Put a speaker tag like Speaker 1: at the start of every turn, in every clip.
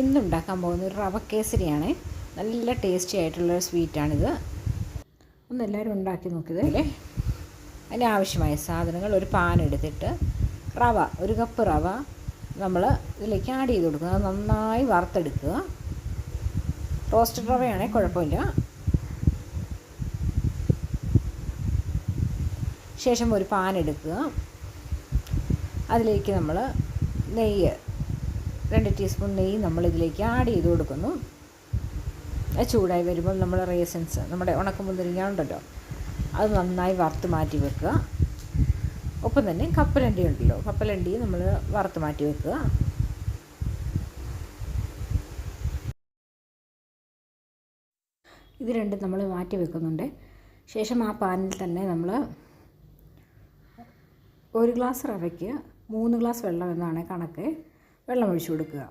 Speaker 1: ഇന്നുണ്ടാക്കാൻ പോകുന്ന ഒരു റവ കേസരിയാണ്. നല്ല ടേസ്റ്റി ആയിട്ടുള്ളൊരു സ്വീറ്റാണിത് ഒന്ന് എല്ലാവരും ഉണ്ടാക്കി നോക്കിയത്. അല്ലേ? അതിനാവശ്യമായ സാധനങ്ങൾ ഒരു പാൻ എടുത്തിട്ട് റവ ഒരു കപ്പ് റവ നമ്മൾ ഇതിലേക്ക് ആഡ് ചെയ്ത് കൊടുക്കുക. നന്നായി വറുത്തെടുക്കുക. റോസ്റ്റഡ് റവയാണെങ്കിൽ കുഴപ്പമില്ല. ശേഷം ഒരു പാൻ എടുക്കുക. അതിലേക്ക് നമ്മൾ നെയ്യ് രണ്ട് ടീസ്പൂൺ നെയ്യ് നമ്മളിതിലേക്ക് ആഡ് ചെയ്ത് കൊടുക്കുന്നു. ചൂടായി വരുമ്പോൾ നമ്മൾ റേസൻസ് നമ്മുടെ ഉണക്കമുന്തിരിങ്ങ ഉണ്ടല്ലോ അത് നന്നായി വറുത്ത് മാറ്റി വെക്കുക. ഒപ്പം തന്നെ കപ്പലണ്ടി ഉണ്ടല്ലോ കപ്പലണ്ടി നമ്മൾ വറുത്ത് മാറ്റി വെക്കുക. ഇത് രണ്ടും നമ്മൾ മാറ്റി വെക്കുന്നുണ്ട്. ശേഷം ആ പാനിൽ തന്നെ നമ്മൾ ഒരു ഗ്ലാസ് റവയ്ക്ക് മൂന്ന് ഗ്ലാസ് വെള്ളം എന്നാണ് കണക്ക്. വെള്ളം ഒഴിച്ചു കൊടുക്കുക.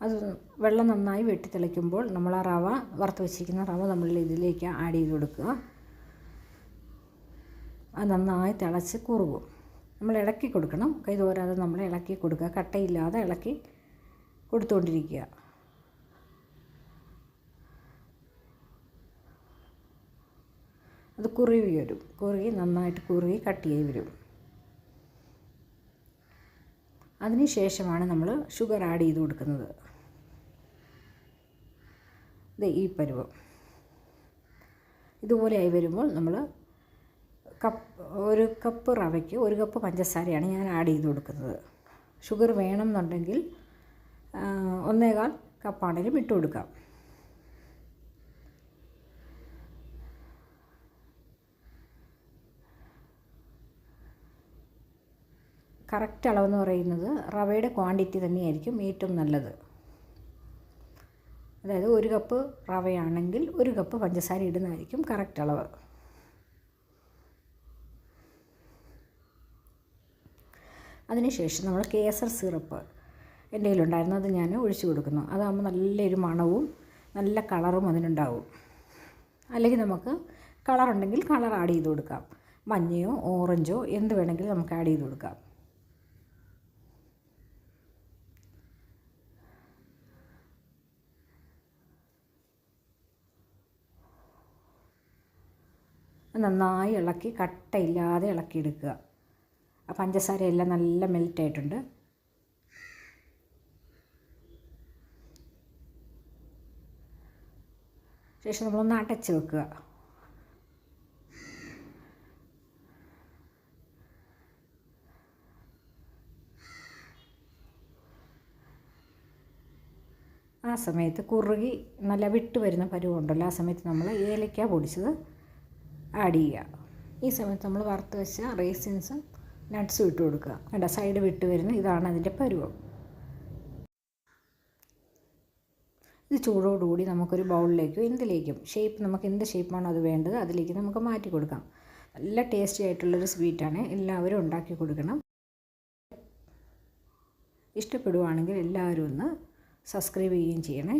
Speaker 1: അത് വെള്ളം നന്നായി വെട്ടി തിളയ്ക്കുമ്പോൾ നമ്മൾ ആ റവ വറുത്ത് വെച്ചിരിക്കുന്ന റവ നമ്മൾ ഇതിലേക്ക് ആഡ് ചെയ്ത് കൊടുക്കുക. അത് നന്നായി തിളച്ച് കുറുകും. നമ്മൾ ഇളക്കി കൊടുക്കണം. കൈ തോരാതെ നമ്മൾ ഇളക്കി കൊടുക്കുക. കട്ടയില്ലാതെ ഇളക്കി കൊടുത്തുകൊണ്ടിരിക്കുക അത് കുറുകി വരും. കുറുകി നന്നായിട്ട് കുറുകി കട്ടിയായി വരും. അതിന് ശേഷമാണ് നമ്മൾ ഷുഗർ ആഡ് ചെയ്ത് കൊടുക്കുന്നത്. ഇത് ഈ പരുവം. ഇതുപോലെയായി വരുമ്പോൾ നമ്മൾ കപ്പ് ഒരു കപ്പ് റവയ്ക്ക് ഒരു കപ്പ് പഞ്ചസാരയാണ് ഞാൻ ആഡ് ചെയ്ത് കൊടുക്കുന്നത്. ഷുഗർ വേണമെന്നുണ്ടെങ്കിൽ ഒന്നേകാൽ കപ്പാണെങ്കിലും ഇട്ട് കൊടുക്കാം. കറക്റ്റ് അളവെന്ന് പറയുന്നത് റവയുടെ ക്വാണ്ടിറ്റി തന്നെയായിരിക്കും ഏറ്റവും നല്ലത്. അതായത് ഒരു കപ്പ് റവയാണെങ്കിൽ ഒരു കപ്പ് പഞ്ചസാര ഇടുന്നതായിരിക്കും കറക്റ്റ് അളവ്. അതിനുശേഷം നമ്മൾ കേസർ സിറപ്പ് എന്റെ കയ്യിലുണ്ടായിരുന്നു അത് ഞാൻ ഒഴിച്ചു കൊടുക്കുന്നു. അതാകുമ്പോൾ നല്ലൊരു മണവും നല്ല കളറും അതിനുണ്ടാവും. അല്ലെങ്കിൽ നമുക്ക് കളറുണ്ടെങ്കിൽ കളർ ആഡ് ചെയ്ത് കൊടുക്കാം. മഞ്ഞയോ ഓറഞ്ചോ എന്ത് വേണമെങ്കിലും നമുക്ക് ആഡ് ചെയ്ത് കൊടുക്കാം. നന്നായി ഇളക്കി കട്ടയില്ലാതെ ഇളക്കിയെടുക്കുക. ആ പഞ്ചസാരയെല്ലാം നല്ല മെൽറ്റായിട്ടുണ്ട് ശേഷം നമ്മളൊന്ന് അടച്ച് വെക്കുക. ആ സമയത്ത് കുറുകി നല്ല വിട്ട് വരുന്ന പരുവുണ്ടല്ലോ ആ സമയത്ത് നമ്മൾ ഏലക്ക പൊടിച്ചത്. ആഡ് ചെയ്യുക. ഈ സമയത്ത് നമ്മൾ വറുത്ത് വെച്ച റേസിൻസും നട്ട്സും ഇട്ട് കൊടുക്കുക. കണ്ട? സൈഡ് വിട്ട് വരുന്ന ഇതാണ് അതിന്റെ പരുവം. ഇത് ചൂടോടുകൂടി നമുക്കൊരു ബൗളിലേക്കോ എന്തിലേക്കും ഷേപ്പ് നമുക്ക് എന്ത് ഷേപ്പാണോ അത് വേണ്ടത് അതിലേക്ക് നമുക്ക് മാറ്റി കൊടുക്കാം. നല്ല ടേസ്റ്റി ആയിട്ടുള്ളൊരു സ്വീറ്റാണ് എല്ലാവരും ഉണ്ടാക്കി കൊടുക്കണം. ഇഷ്ടപ്പെടുവാണെങ്കിൽ എല്ലാവരും ഒന്ന് സബ്സ്ക്രൈബ് ചെയ്യുകയും ചെയ്യണേ.